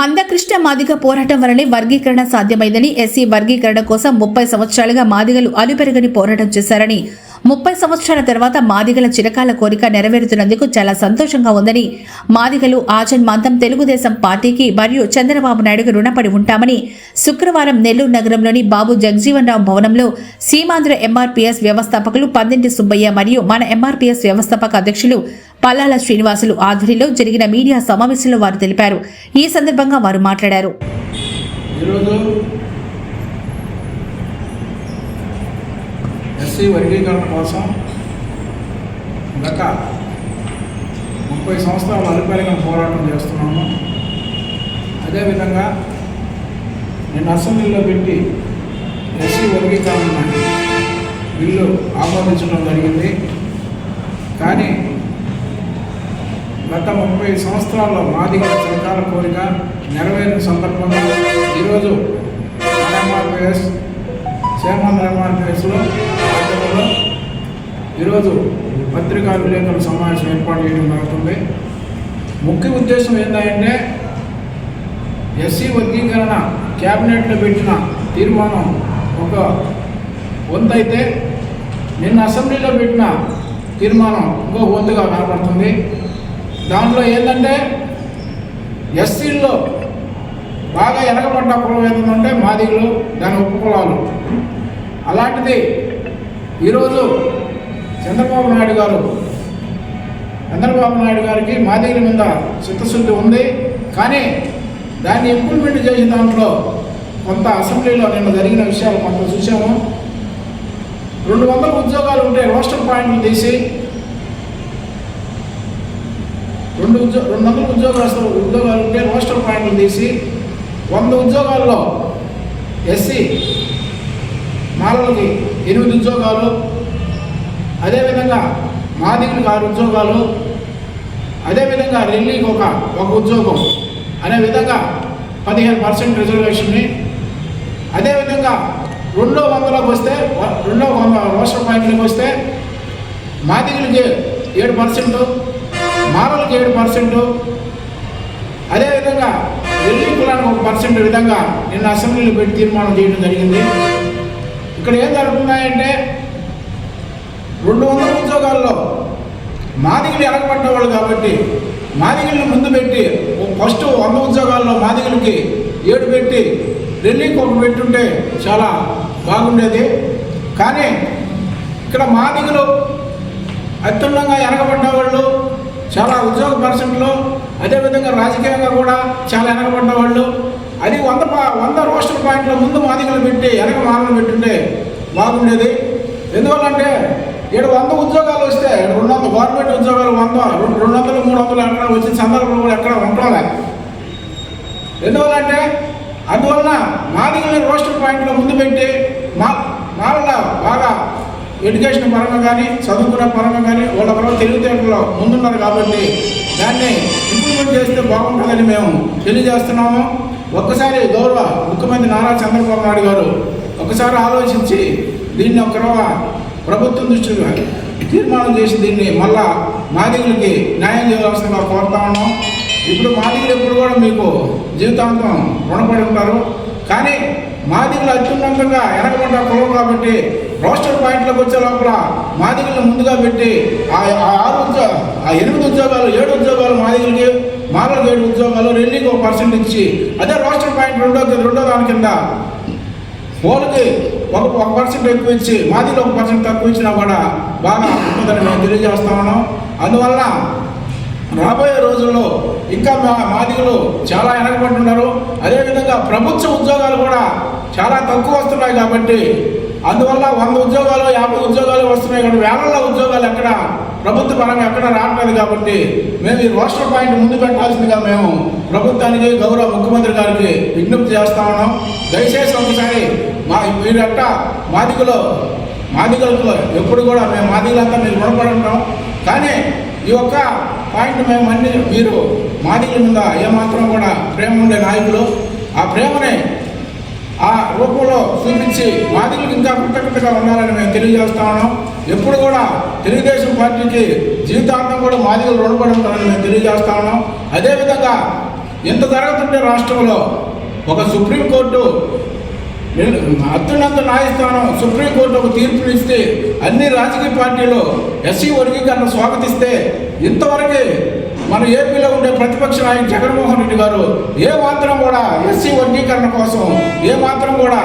మందకృష్ణ మాదిగ పోరాటం వలనే వర్గీకరణ సాధ్యమైందని ఎస్సీ వర్గీకరణ కోసం ముప్పై సంవత్సరాలుగా మాదిగలు అలుపెరగని పోరాటం చేశారని ముప్పై సంవత్సరాల తర్వాత మాదిగల చిరకాల కోరిక నెరవేరుతున్నందుకు చాలా సంతోషంగా ఉందని మాదిగలు ఆజన్మాంతం తెలుగుదేశం పార్టీకి మరియు చంద్రబాబు నాయుడుకు రుణపడి ఉంటామని శుక్రవారం నెల్లూరు నగరంలోని బాబు జగజీవన్ రావు భవనంలో సీమాంధ్ర ఎంఆర్పీఎస్ వ్యవస్థాపకులు పందింటి సుబ్బయ్య మరియు మన ఎంఆర్పీఎస్ వ్యవస్థాపక అధ్యక్షులు పల్లాల శ్రీనివాసులు ఆధ్వర్యంలో జరిగిన మీడియా సమావేశంలో వారు తెలిపారు. ఈ సందర్భంగా వారు మాట్లాడారు. ఈరోజు ఎస్సీ వర్గీకరణ కోసం గత ముప్పై సంవత్సరాలు అలుపెరగిన పోరాటం చేస్తున్నాము. అదేవిధంగా నేను అసెంబ్లీలో పెట్టి ఎస్సీ వర్గీకరణ బిల్లు ఆమోదించడం జరిగింది. కానీ గత ముప్పై సంవత్సరాల్లో మాదిగ చిరకాల కోరిక నెరవేరిన సందర్భంగా ఈరోజు ఎంఆర్పిఎస్ చైర్మన్ ఎంఆర్పిఎస్లో కార్యక్రమంలో ఈరోజు పత్రికా విలేకరుల సమావేశం ఏర్పాటు చేయడం జరుగుతుంది. ముఖ్య ఉద్దేశం ఏంటంటే ఎస్సీ వర్గీకరణ క్యాబినెట్లో పెట్టిన తీర్మానం ఒక వంతైతే నిన్న అసెంబ్లీలో పెట్టిన తీర్మానం ఇంకో వంతుగా కనపడుతుంది. దాంట్లో ఏంటంటే ఎస్సీల్లో బాగా ఎనగబడ్డ కులం ఏంటంటే మాదిగులు దాని ఉపకులాలు అలాంటిది ఈరోజు చంద్రబాబు నాయుడు గారు చంద్రబాబు నాయుడు గారికి మా దగ్గర మీద చిత్తశుద్ధి ఉంది. కానీ దాన్ని ఇంప్లిమెంట్ చేసిన దాంట్లో కొంత అసెంబ్లీలో నిన్న జరిగిన విషయాలు కొంత చూసాము రెండు వందల ఉద్యోగాలు ఉంటే రోస్టర్ పాయింట్లు తీసి రెండు ఉద్యో రెండు వందల ఉద్యోగస్తులు ఉద్యోగాలు ఉంటే రోస్టర్ పాయింట్లు తీసి వంద ఉద్యోగాల్లో ఎస్సీ మాలలకి ఎనిమిది ఉద్యోగాలు అదేవిధంగా మాదిగులకు ఆరు ఉద్యోగాలు అదేవిధంగా రెల్లీకి ఒక ఒక ఉద్యోగం అనే విధంగా పదిహేను పర్సెంట్ రిజర్వేషన్ని అదేవిధంగా రెండో వందలకు వస్తే రెండో వంద రోస్టర్ పాయింట్లకు వస్తే మాదిగులకి ఏడు పర్సెంట్ మారలకి ఏడు పర్సెంట్. అదేవిధంగా రెల్లి కులానికి ఒక పర్సెంట్ విధంగా నిన్న అసెంబ్లీలో పెట్టి తీర్మానం చేయడం జరిగింది. ఇక్కడ ఏం జరుగుతున్నాయంటే రెండు వందల ఉద్యోగాల్లో మాదిగలు ఎనకబడ్డ వాళ్ళు కాబట్టి మాదిగల్ని ముందు పెట్టి ఫస్ట్ వంద ఉద్యోగాల్లో మాదిగలకి ఏడు పెట్టి ఢిల్లీకి ఒకటి పెట్టుంటే చాలా బాగుండేది. కానీ ఇక్కడ మాదిగలు అత్యున్నంగా వెనకబడ్డ వాళ్ళు చాలా ఉద్యోగ పర్సెంట్లు అదేవిధంగా రాజకీయంగా కూడా చాలా వెనకబడ్డ వాళ్ళు అది వంద పా- వంద రోస్టర్ పాయింట్ల ముందు మాదిగలు పెట్టి వెనక మాలను పెట్టుంటే బాగుండేది. ఎందువల్లంటే ఏడు వంద ఉద్యోగాలు వస్తే రెండు వందల గవర్నమెంట్ ఉద్యోగాలు వంద రెండు రెండు వందలు మూడు వందలు ఎక్కడ వచ్చిన సందర్భంలో కూడా ఎక్కడ ఉంటుందా ఎందువల్లంటే అందువలన మాదిగల్ని రోస్టర్ పాయింట్లో ముందు పెట్టి మా మావల్ల బాగా ఎడ్యుకేషన్ పరంగా కానీ చదువుకున్న పరంగా కానీ వాళ్ళ పరంగా తెలివితేటలో ముందున్నారు కాబట్టి దాన్ని ఇంప్లిమెంట్ చేస్తే బాగుంటుందని మేము తెలియజేస్తున్నాము. ఒక్కసారి గౌరవ ముఖ్యమంత్రి నారా చంద్రబాబు నాయుడు గారు ఒకసారి ఆలోచించి దీన్ని ఒక ప్రభుత్వం దృష్టిగా తీర్మానం చేసి దీన్ని మళ్ళా మాదిగులకి న్యాయం చేయవలసిందిగా కోరుతా ఉన్నాం. ఇప్పుడు మాదిగులు ఎప్పుడు కూడా మీకు జీవితాంతం రుణపడి ఉంటారు. కానీ మాదిగులు అత్యున్నతంగా వెనకబడ్డ కులం కాబట్టి రోస్టర్ పాయింట్లకు వచ్చే లోపల మాదిగులను ముందుగా పెట్టి ఆ ఆ ఆరు ఉద్యోగ ఆ ఎనిమిది ఉద్యోగాలు ఏడు ఉద్యోగాలు మాదిగులకి మాలకు ఏడు ఉద్యోగాలు రెల్లీకి ఒక పర్సెంట్ ఇచ్చి అదే రోస్టర్ పాయింట్ రెండో రెండో దాని కింద పోలకి ఒక ఒక పర్సెంట్ ఎక్కువ ఇచ్చి మాదిలో ఒక పర్సెంట్ తక్కువ ఇచ్చినా కూడా బాగా ఉంటుందని మేము తెలియజేస్తా ఉన్నాం. అందువల్ల రాబోయే రోజుల్లో ఇంకా మా మాదిగులు చాలా వెనకబడుతున్నారు అదేవిధంగా ప్రభుత్వ ఉద్యోగాలు కూడా చాలా తక్కువ వస్తున్నాయి కాబట్టి అందువల్ల వంద ఉద్యోగాలు యాభై ఉద్యోగాలు వస్తున్నాయి. కాబట్టి వేలల్లో ఉద్యోగాలు ఎక్కడ ప్రభుత్వ పరంగా ఎక్కడ రావట్లేదు కాబట్టి మేము ఈ రోస్టర్ పాయింట్ ముందు పెట్టాల్సిందిగా మేము ప్రభుత్వానికి గౌరవ ముఖ్యమంత్రి గారికి విజ్ఞప్తి చేస్తా ఉన్నాం. దయచేసి ఒకసారి మా మీరట్ట మాదికలో మాదిగలకు ఎప్పుడు కూడా మేము మాదిగలంతా మీరు రుణపడి ఉంటాం. కానీ ఈ యొక్క పాయింట్ మేము అన్ని మీరు మాదిగల మీద ఏమాత్రం కూడా ప్రేమ ఉండే నాయకులు. ఆ ప్రేమని ఆ రూపంలో చూపించి మాదిగలకు ఇంకా కృతజ్ఞతగా ఉండాలని మేము తెలియజేస్తా ఉన్నాం. ఎప్పుడు కూడా తెలుగుదేశం పార్టీకి జీవితాంతం కూడా మాదిగలు రుణపడి ఉంటారని మేము తెలియజేస్తా ఉన్నాం. అదేవిధంగా ఎంత జరుగుతుంటే రాష్ట్రంలో ఒక సుప్రీంకోర్టు అత్యున్నత న్యాయస్థానం సుప్రీంకోర్టు ఒక తీర్పునిస్తే అన్ని రాజకీయ పార్టీలు ఎస్సీ వర్గీకరణ స్వాగతిస్తే ఇంతవరకు మన ఏపీలో ఉండే ప్రతిపక్ష నాయకుడు జగన్మోహన్ రెడ్డి గారు ఏ మాత్రం కూడా ఎస్సీ వర్గీకరణ కోసం ఏ మాత్రం కూడా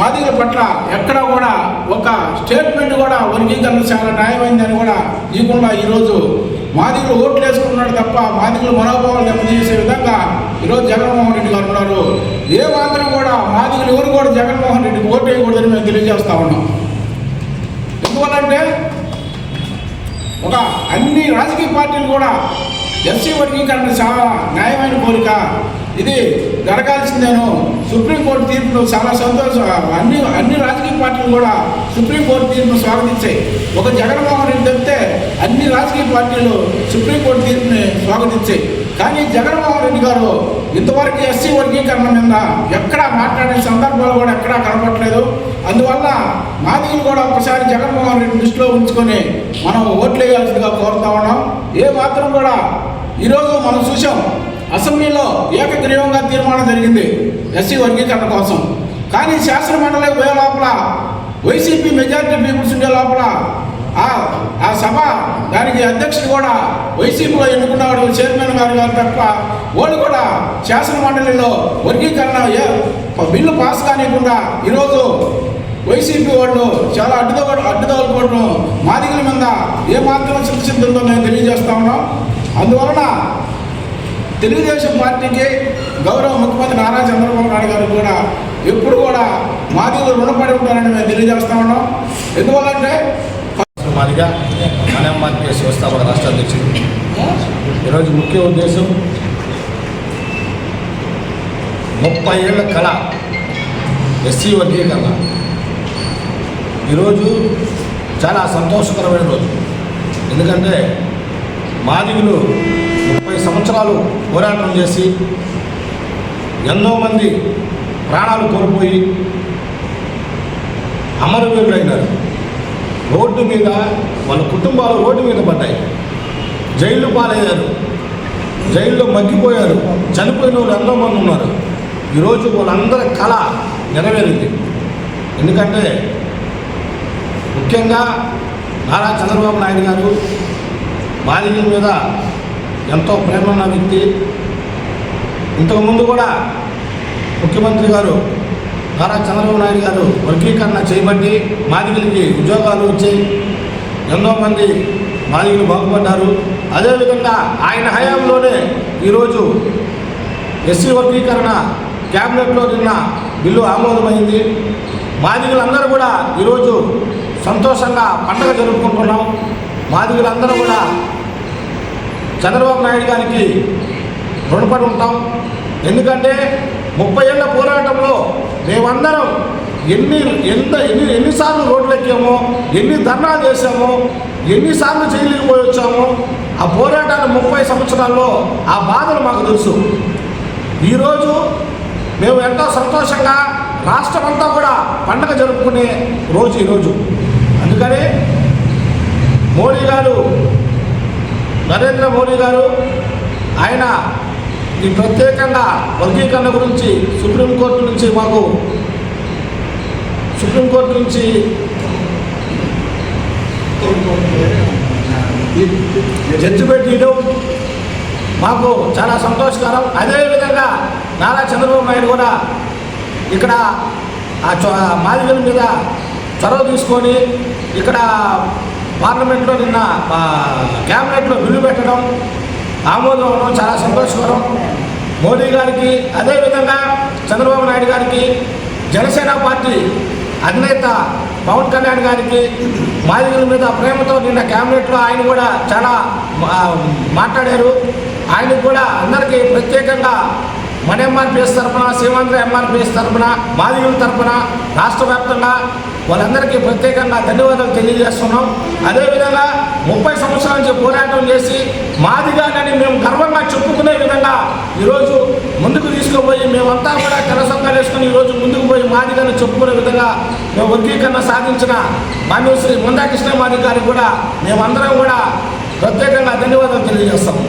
మాదిగల పట్ల ఎక్కడ కూడా ఒక స్టేట్మెంట్ కూడా వర్గీకరణ చాలా న్యాయమైందని కూడా ఇవ్వకుండా ఈరోజు మాదిగలు ఓట్లు వేసుకున్నాడు తప్ప మాదిగలు మనోభావాలు దెబ్బతీసే విధంగా ఈరోజు జగన్మోహన్ రెడ్డి గారు ఉన్నారు. ఏ మాత్రం కూడా మాదిగలు ఎవరు కూడా జగన్మోహన్ రెడ్డికి ఓటు వేయకూడదని మేము తెలియజేస్తా ఉన్నాం. ఎందువల్లంటే ఒక అన్ని రాజకీయ పార్టీలు కూడా ఎస్సీ వర్గీకరణ చాలా న్యాయమైన కోరిక. ఇది జరగాల్సిందేను. సుప్రీంకోర్టు తీర్పును చాలా సంతోషం. అన్ని అన్ని రాజకీయ పార్టీలు కూడా సుప్రీంకోర్టు తీర్పును స్వాగతించాయి. ఒక జగన్మోహన్ రెడ్డి చెప్తే అన్ని రాజకీయ పార్టీలు సుప్రీంకోర్టు తీర్పుని స్వాగతించాయి. కానీ జగన్మోహన్ రెడ్డి గారు ఇంతవరకు ఎస్సీ వర్గీకరణ మీద ఎక్కడా మాట్లాడే సందర్భాలు కూడా ఎక్కడా కనపట్లేదు అందువల్ల మాదిగలు కూడా ఒకసారి జగన్మోహన్ రెడ్డి దృష్టిలో ఉంచుకొని మనం ఓట్లు వేయాల్సిందిగా కోరుతా ఉన్నాం. ఏ మాత్రం కూడా ఈరోజు మనం చూసాం అసెంబ్లీలో ఏకగ్రీవంగా తీర్మానం జరిగింది ఎస్సీ వర్గీకరణ కోసం. కానీ శాసన పోయే లోపల వైసీపీ మెజారిటీ పీపుల్స్ ఉండే లోపల ఆ సభ దానికి అధ్యక్షుడు కూడా వైసీపీలో ఎన్నుకున్నవాడు చైర్మన్ గారు గారు తప్ప వాళ్ళు కూడా శాసన మండలిలో వర్గీకరణ ఏ బిల్లు పాస్ కానివ్వకుండా ఈరోజు వైసీపీ వాళ్ళు చాలా అడ్డుదో అడ్డుదోలుకోవడం మాదిగల మీద ఏ మాత్రం శిక్షిస్తుందో మేము తెలియజేస్తా ఉన్నాం. అందువలన తెలుగుదేశం పార్టీకి గౌరవ ముఖ్యమంత్రి నారా చంద్రబాబు నాయుడు గారు కూడా ఎప్పుడు కూడా మాదిగలు రుణపడి ఉంటారని మేము తెలియజేస్తా ఉన్నాం. ఎందువల్లంటే మాదిగా మనఎంఆర్పిఎస్ వ్యవస్థాపక రాష్ట్ర అధ్యక్షుడు. ఈరోజు ముఖ్య ఉద్దేశం ముప్పై ఏళ్ళ కళ ఎస్సీ వర్గీకరణ ఈరోజు చాలా సంతోషకరమైన రోజు. ఎందుకంటే మాదిగులు ముప్పై సంవత్సరాలు పోరాటం చేసి ఎంతో మంది ప్రాణాలు కోల్పోయి అమరవీరులైనారు. రోడ్డు మీద వాళ్ళ కుటుంబాలు రోడ్డు మీద పడ్డాయి. జైళ్ళు పాలయ్యారు. జైల్లో మగ్గిపోయారు. చనిపోయిన వాళ్ళు ఎంతో మంది ఉన్నారు. ఈరోజు వాళ్ళందరి కళ నెరవేరింది. ఎందుకంటే ముఖ్యంగా నారా చంద్రబాబు నాయుడు గారు బాలికల మీద ఎంతో ప్రేమ ఉన్న వ్యక్తి. ఇంతకుముందు కూడా ముఖ్యమంత్రి గారు నారా చంద్రబాబు నాయుడు గారు వర్గీకరణ చేయబట్టి మాదిగలకి ఉద్యోగాలు వచ్చాయి ఎంతో మంది మాదిగలు బాగుపడ్డారు. అదేవిధంగా ఆయన హయాంలోనే ఈరోజు ఎస్సీ వర్గీకరణ క్యాబినెట్లో నిన్న బిల్లు ఆమోదమైంది. మాదిగలందరూ కూడా ఈరోజు సంతోషంగా పండగ జరుపుకుంటున్నాం. మాదిగలందరూ కూడా చంద్రబాబు నాయుడు గారికి రుణపడి ఉంటాం. ఎందుకంటే ముప్పై ఏళ్ళ పోరాటంలో మేమందరం ఎన్ని ఎంత ఎన్ని ఎన్నిసార్లు రోడ్లు ఎక్కామో ఎన్ని ధర్నాలు చేశామో ఎన్నిసార్లు జైలుకి పోయి వచ్చామో ఆ పోరాటాన్ని ముప్పై సంవత్సరాల్లో ఆ బాధలు మాకు తెలుసు. ఈరోజు మేము ఎంతో సంతోషంగా రాష్ట్రమంతా కూడా పండగ జరుపుకునే రోజు ఈరోజు. అందుకని మోడీ గారు నరేంద్ర మోడీ గారు ఆయన ఈ ప్రత్యేకంగా వర్గీకరణ గురించి సుప్రీంకోర్టు నుంచి మాకు సుప్రీంకోర్టు నుంచి జడ్జిమెంట్ ఇవ్వడం మాకు చాలా సంతోషకరం. అదేవిధంగా నారా చంద్రబాబు నాయుడు కూడా ఇక్కడ ఆ మాదిగల మీద చొరవ తీసుకొని ఇక్కడ పార్లమెంట్లో నిన్న క్యాబినెట్లో బిల్లు పెట్టడం ఆమోదం అవడం చాలా సంతోషకరం. మోడీ గారికి అదేవిధంగా చంద్రబాబు నాయుడు గారికి జనసేన పార్టీ అధినేత పవన్ కళ్యాణ్ గారికి బాధితుల మీద ప్రేమతో నిన్న క్యాబినెట్లో ఆయన కూడా చాలా మాట్లాడారు. ఆయనకు కూడా అందరికీ ప్రత్యేకంగా మన ఎంఆర్పిఎస్ తరఫున సీమాంధ్ర ఎంఆర్పిఎస్ తరఫున మాదిగుల తరఫున రాష్ట్ర వ్యాప్తంగా వాళ్ళందరికీ ప్రత్యేకంగా ధన్యవాదాలు తెలియజేస్తున్నాం. అదేవిధంగా ముప్పై సంవత్సరాల నుంచి పోరాటం చేసి మాదిగానని మేము గర్వంగా చెప్పుకునే విధంగా ఈరోజు ముందుకు తీసుకుపోయి మేమంతా కూడా తెర వేసుకుని ఈరోజు ముందుకు పోయి మాదిగాని చెప్పుకునే విధంగా మేము వర్గీకరణ సాధించిన మాన్యశ్రీ ముందా కృష్ణమాది గారికి కూడా మేమందరం కూడా ప్రత్యేకంగా ధన్యవాదాలు తెలియజేస్తాము